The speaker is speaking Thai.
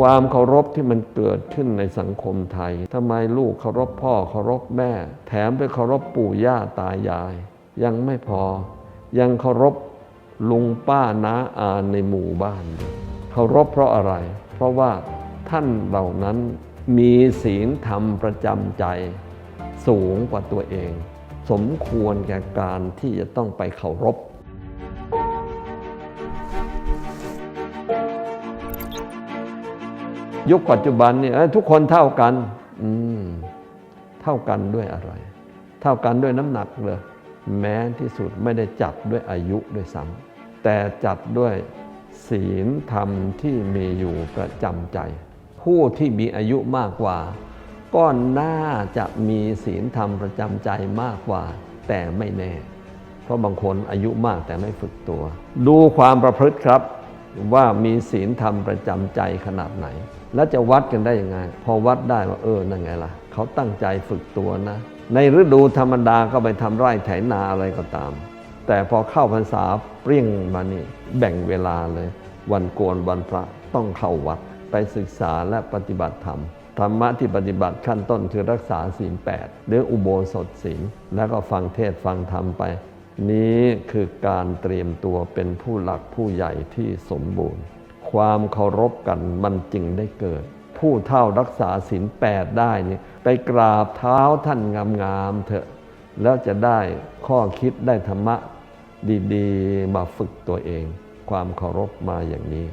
ความเคารพที่มันเกิดขึ้นในสังคมไทยทำไมลูกเคารพพ่อเคารพแม่ แถมไปเคารพปู่ย่าตายาย ยังไม่พอ ยังเคารพลุงป้าน้าอาในหมู่บ้าน เคารพเพราะอะไร เพราะว่าท่านเหล่านั้นมีศีลธรรมประจำใจ สูงกว่าตัวเอง สมควรแก่การที่จะต้องไปเคารพ ยุคปัจจุบันเนี่ยทุกคนเท่ากันอืเท่ากันด้วยอะไร เท่ากันด้วยน้ำหนักเลยแม้ที่สุดไม่ได้จัดด้วยอายุด้วยซ้ำแต่จัดด้วยศีลธรรมที่มีอยู่ประจำใจ ผู้ที่มีอายุมากกว่า ก็น่าจะมีศีลธรรมประจำใจมากกว่า แต่ไม่แน่ เพราะบางคนอายุมากแต่ไม่ฝึกตัว ดูความประพฤติครับว่ามีศีลธรรมประจำใจขนาดไหน แล้วจะวัดกันได้ยังไง พอวัดได้ว่าเออนั่นไงล่ะ เขาตั้งใจฝึกตัวนะ ในฤดูธรรมดาก็ไปทำไร่ไถนาอะไรก็ตาม แต่พอเข้าพรรษาเปรี้ยงมานี่แบ่งเวลาเลย วันโกนวันพระต้องเข้าวัดไปศึกษาและปฏิบัติธรรมธรรมะที่ปฏิบัติขั้นต้นคือรักษาศีลแปดหรืออุโบสถศีลแล้วก็ฟังเทศฟังธรรมไป นี้คือการเตรียมตัวเป็นผู้หลักผู้ใหญ่ที่สมบูรณ์ ความเคารพกันมันจึงได้เกิด ผู้เท่ารักษาศีลแปดได้นี่ไปกราบเท้าท่านงามๆเถอะ แล้วจะได้ข้อคิดได้ธรรมะดีๆ มาฝึกตัวเอง ความเคารพมาอย่างนี้